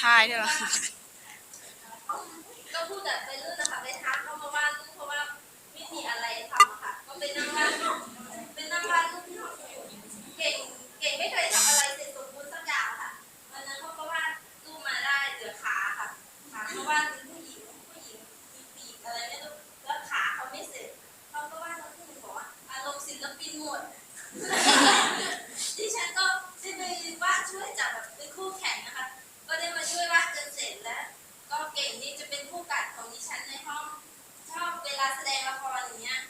ทายด้วยเหรอก็พูดแบบไปรุ่นนะคะไปทักเขามาว่าลูกเพราะว่าไม่มีอะไรทำอะค่ะ ก็เป็นนั่งบ้านเป็นนั่งบ้านลูกที่ห้อยู่เก่งเก่งไม่เคยทำอะไรเสร็จสมบูรณ์สักอย่างค่ะวันนั้นเขาก็วาดรูปมาได้เหลือขาค่ะขาเขาวาดเป็นผู้หญิงผู้หญิงมีปีกอะไรไม่รู้แล้วขาเขาไม่เสร็จเขาก็วาดแล้วผู้หญิงบอกว่าอารมณ์ศิลปินหมดฉันก็ได้ไปวาดช่วยจับแบบเป็นคู่แข่งนะคะ ก็ได้มาช่วยวาดจนเสร็จแล้ว ก็เก่งนี่จะเป็นผู้กัดของดิฉันในห้อง ชอบเว ลาแสดงละครอย่างเงี้ย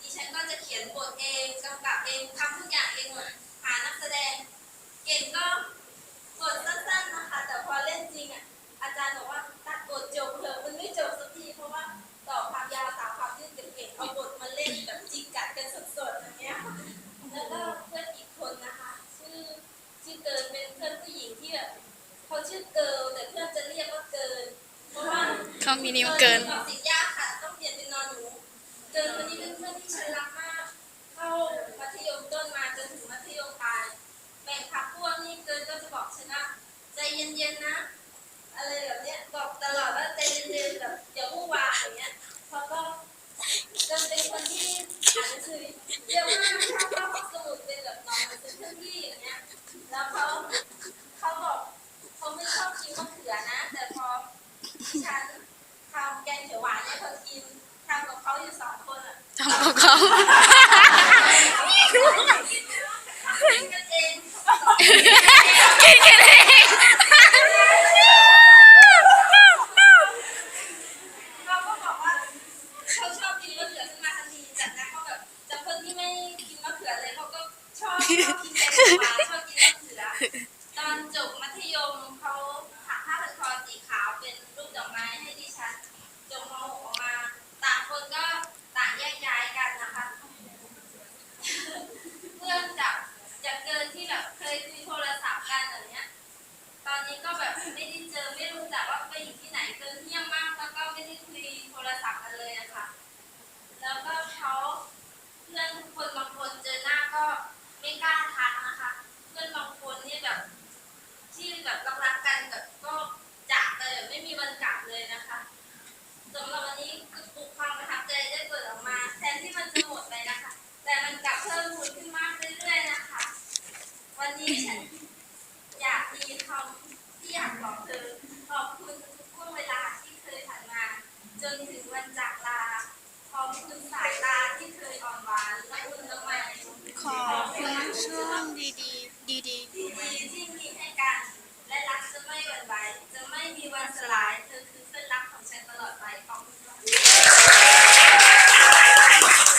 ดิฉันก็จะเขียนบทเองกำกับเองทำทุกอย่างเองหมดหานักแสดง เก่งก็บทสั้นๆนะคะ แต่พอเล่นจริงอะอาจารย์บอกว่าตัดบทจบเถอะมันไม่จบสักทีเพราะว่าต่อความยาวสาวความยืดเก่งๆเอาบทมาเล่นแบบจิกกัดกันสดๆอย่างเงี้ยแล้วก็เพื่อนอีกคนนะคะ ชื่อชื่อเกินเป็นเพื่อนผู้หญิงที่แบบเขาชื่อเกิร์ลแต่เพื่อนจะเรียกว่าเกินเพราะว่าเขามีนิ้วเกินออกเสียงยาก เกินคนนี้เป็นเพื่อนที่ฉันรักมาก เข้ามัธยมต้นมาจนถึงมัธยมปลายแบ่งพักพวกนี่เกินก็จะบอกฉันว่าใจเย็นๆนะ อะไรแบบเนี้ยบอกตลอดว่าใจเย็นๆแบบอย่าวุ่นวายอย่างเงี้ยเขาก็จนเป็นคนที่อ่านหนังสือเยอะมากชอบเข้าห้องสมุดเป็นแบบนอนเป็นเพื่อนพี่อย่างเงี้ยแล้วเขาเขาบอกเขาไม่ชอบกินมะเขือนะ แต่พอฉันทำแกงเขียวหวานให้เขากิน ทำกับเขาอยู่สองคนอะทำกับเขากินกันเองกินกันเองเขาก็บอกว่าเขาชอบกินมะเขือขึ้นมาทันทีจากนั้นเขาแบบจากคนที่ไม่กินมะเขือเลยเขาก็ชอบชอบกินแกงเขียวหวานชอบกินมะเขือ ตอนจบมัธยมเขาถักผ้าพันคอสีขาวเป็นรูปดอกไม้ให้ดิฉันจบม .6 ออกมา ต่างคนก็ต่างแยกย้ายกันนะคะ เพื่อนจากจากเกินที่แบบเคยคุยโทรศัพท์กันแบบเนี้ย ตอ นี้ก็แบบไม่ได้เจอไม่รู้จักว่าไปอยู่ที่ไหนเกินเที่ยงมากแล้วก็ไม่ได้คุยโทรศัพท์กันเลยอะค่ะ แล้วก็เขาเพื่อนทุกคนบางคนเจอหน้าก็ไม่กล้าทักนะคะ เพื่อนบางคนนี่แบบ ที่แบบรักกันแบบก็จากไปแบบไม่มีวันกลับเลยนะคะสำหรับวันนี้คือปลุกความประทับใจได้เปิดออกมา แทนที่มันจะหมดไปนะคะ แต่มันกลับเพิ่มพูนขึ้นมากเรื่อยๆนะคะ วันนี้ฉันอยามที่อยากบอกเธอ ขอบคุณทุกช่วงเวลาที่เคยผ่านมา จนถึงวันจากลา ขอบคุณสายตาที่เคยอ่อนหวานและอุ่นละไมขอบคุณช่วงดีๆ ดีดีดีๆที่มีให้กัน และรักจะไม่หวั่นไหวจะไม่มีวันสลาย